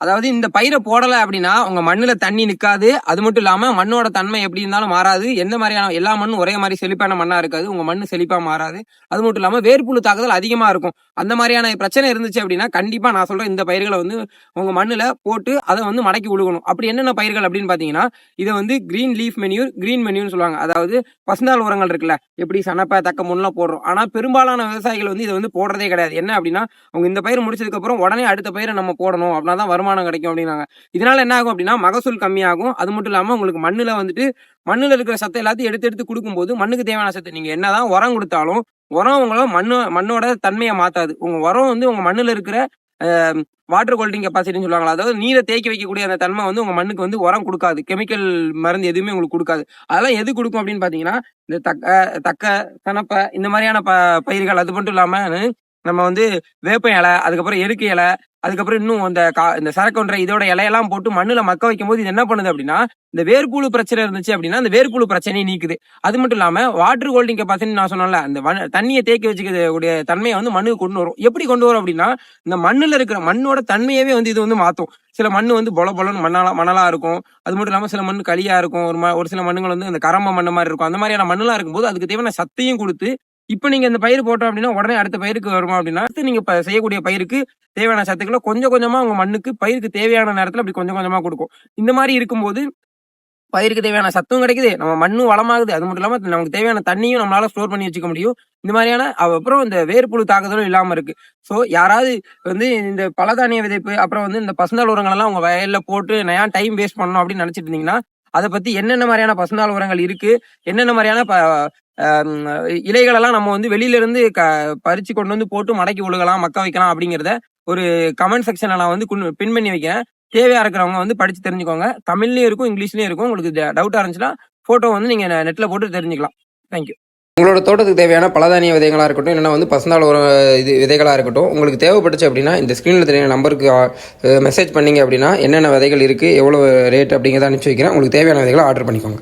அதாவது இந்த பயிரை போடலை அப்படின்னா உங்கள் மண்ணில் தண்ணி நிற்காது அது மட்டும் இல்லாமல் மண்ணோட தன்மை எப்படி இருந்தாலும் மாறாது. எந்த மாதிரியான எல்லா மண்ணும் ஒரே மாதிரி செழிப்பான மண்ணாக இருக்காது. உங்கள் மண்ணு செழிப்பாக மாறாது. அது மட்டும் இல்லாமல் வேர்ப்புழு தாக்குதல் அதிகமாக இருக்கும். அந்த மாதிரியான பிரச்சனை இருந்துச்சு அப்படின்னா கண்டிப்பாக நான் சொல்கிறேன் இந்த பயிர்களை வந்து உங்கள் மண்ணில் போட்டு அதை வந்து மடக்கி விழுகணும் அப்படி என்னென்ன பயிர்கள் அப்படின்னு பார்த்தீங்கன்னா இதை வந்து க்ரீன் லீஃப் மெனியூர் க்ரீன் மெனியூர்னு சொல்லுவாங்க. அதாவது பசுநாள் உரங்கள் இருக்குல்ல எப்படி சனப்பை தக்க மண்ணெலாம் போடுறோம். ஆனால் பெரும்பாலான விவசாயிகள் வந்து இதை வந்து போடுறதே கிடையாது. என்ன அப்படின்னா அவங்க இந்த பயிர் முடிச்சதுக்கப்புறம் உடனே அடுத்த பயிரை நம்ம போடணும். அப்படின்னா தான் வருமானம் கிடைக்கும் அப்படின்னாங்க. இதனால என்ன ஆகும் அப்படின்னா மகசூல் கம்மியாகும். அது மட்டும் இல்லாமல் உங்களுக்கு மண்ணில் வந்துட்டு மண்ணில் இருக்கிற சத்தை எல்லாத்தையும் எடுத்து எடுத்து கொடுக்கும்போது மண்ணுக்கு தேவையான சத்து நீங்கள் என்னதான் உரம் கொடுத்தாலும் உரம் உங்கள மண்ணு மண்ணோட தன்மையை மாற்றாது உங்கள் உரம் வந்து உங்கள் மண்ணில் இருக்கிற வாட்டர் ஹோல்டிங் கெப்பாசிட்டின்னு சொல்லுவாங்களா அதாவது நீரை தேக்கி வைக்கக்கூடிய அந்த தன்மை வந்து உங்கள் மண்ணுக்கு வந்து உரம் கொடுக்காது. கெமிக்கல் மருந்து எதுவுமே உங்களுக்கு கொடுக்காது. அதெல்லாம் எது கொடுக்கும் அப்படின்னு பார்த்தீங்கன்னா இந்த தக்க தக்க கணப்பை இந்த மாதிரியான ப பயிர்கள் அது மட்டும் இல்லாமல் நம்ம வந்து வேப்ப இலை அதுக்கப்புறம் எருக்கு இலை அதுக்கப்புறம் இன்னும் அந்த கா இந்த சரக்குன்ற இதோட இலையெல்லாம் போட்டு மண்ணில் மக்க வைக்கும் போது இது என்ன பண்ணுது அப்படின்னா இந்த வேர்ப்புழு பிரச்சனை இருந்துச்சு அப்படின்னா அந்த வேர்ப்புழு பிரச்சனையை நீக்குது. அது மட்டும் இல்லாமல் வாட்டர் ஹோல்டிங் கெப்பாசிட்டி நான் சொன்னேன்ல அந்த தண்ணியை தேக்கி வச்சுக்கக்கூடிய தன்மையை வந்து மண்ணுக்கு கொண்டு வரும். எப்படி கொண்டு வரும் அப்படின்னா இந்த மண்ணில் இருக்கிற மண்ணோட தன்மையவே வந்து இது வந்து மாற்றும் சில மண் வந்து பொல பொலன்னு மண்ணால மணலாக இருக்கும். அது மட்டும் இல்லாமல் சில மண் களியாக இருக்கும். ஒரு ம- ஒரு சில மண்ணுகள் வந்து இந்த கரம்ப மண்ணு மாதிரி இருக்கும். அந்த மாதிரியான மண்ணெல்லாம் இருக்கும்போது அதுக்கு தேவையான சத்தையும் கொடுத்து இப்போ நீங்க இந்த பயிர் போட்டோம் அப்படின்னா உடனே அடுத்த பயிருக்கு வருமா அப்படின்னா அடுத்து நீங்க செய்யக்கூடிய பயிருக்கு தேவையான சத்துக்களை கொஞ்சம் கொஞ்சமா உங்க மண்ணுக்கு பயிருக்கு தேவையான நேரத்துல அப்படி கொஞ்சம் கொஞ்சமா கொடுக்கும். இந்த மாதிரி இருக்கும்போது பயிருக்கு தேவையான சத்தும் கிடைக்குது நம்ம மண்ணும் வளமாகுது. அது மட்டும் இல்லாம நமக்கு தேவையான தண்ணியும் நம்மளால ஸ்டோர் பண்ணி வச்சுக்க முடியும். இந்த மாதிரியான அப்புறம் இந்த வேர்ப்புழு தாக்குதலும் இல்லாம இருக்கு. ஸோ யாராவது வந்து இந்த பலதானிய விதைப்பு அப்புறம் வந்து இந்த பசுந்தாள் உரங்கள் எல்லாம் உங்க வயல்ல போட்டு நயா டைம் வேஸ்ட் பண்ணணும் அப்படின்னு நினைச்சிட்டு இருந்தீங்கன்னா அதை பத்தி என்னென்ன மாதிரியான பசுந்தாள் உரங்கள் இருக்கு? என்னென்ன மாதிரியான ப இலைகளெல்லாம் நம்ம வந்து வெளியில இருந்து க பறிச்சு கொண்டு வந்து போட்டு மடக்கி ஒழுகலாம் மக்க வைக்கலாம் அப்படிங்கிறத ஒரு கமெண்ட் செக்ஷனில் நான் வந்து குன்- பின் பண்ணி வைக்கிறேன். தேவையாக இருக்கிறவங்க வந்து படித்து தெரிஞ்சுக்கோங்க. தமிழ்லேயும் இருக்கும் இங்கிலீஷ்லேயும் இருக்கும். உங்களுக்கு டவுட்டாக இருந்துச்சுன்னா ஃபோட்டோ வந்து நீங்கள் நெட்டில் போட்டு தெரிஞ்சுக்கலாம். தேங்க்யூ உங்களோட தோட்டத்துக்கு தேவையான பலதானிய விதைகளாக இருக்கட்டும் இல்லைன்னா வந்து பசந்தாள் ஒரு இது விதைகளாக இருக்கட்டும் உங்களுக்கு தேவைப்பட்டுச்சு அப்படின்னா இந்த ஸ்க்ரீனில் தெரிய நம்பருக்கு மெசேஜ் பண்ணீங்க அப்படின்னா என்னென்ன விதைகள் இருக்குது எவ்வளோ ரேட் அப்படிங்கிறத அனுப்பிச்சி வைக்கிறேன். உங்களுக்கு தேவையான விதைகளை ஆர்டர் பண்ணிக்கோங்க.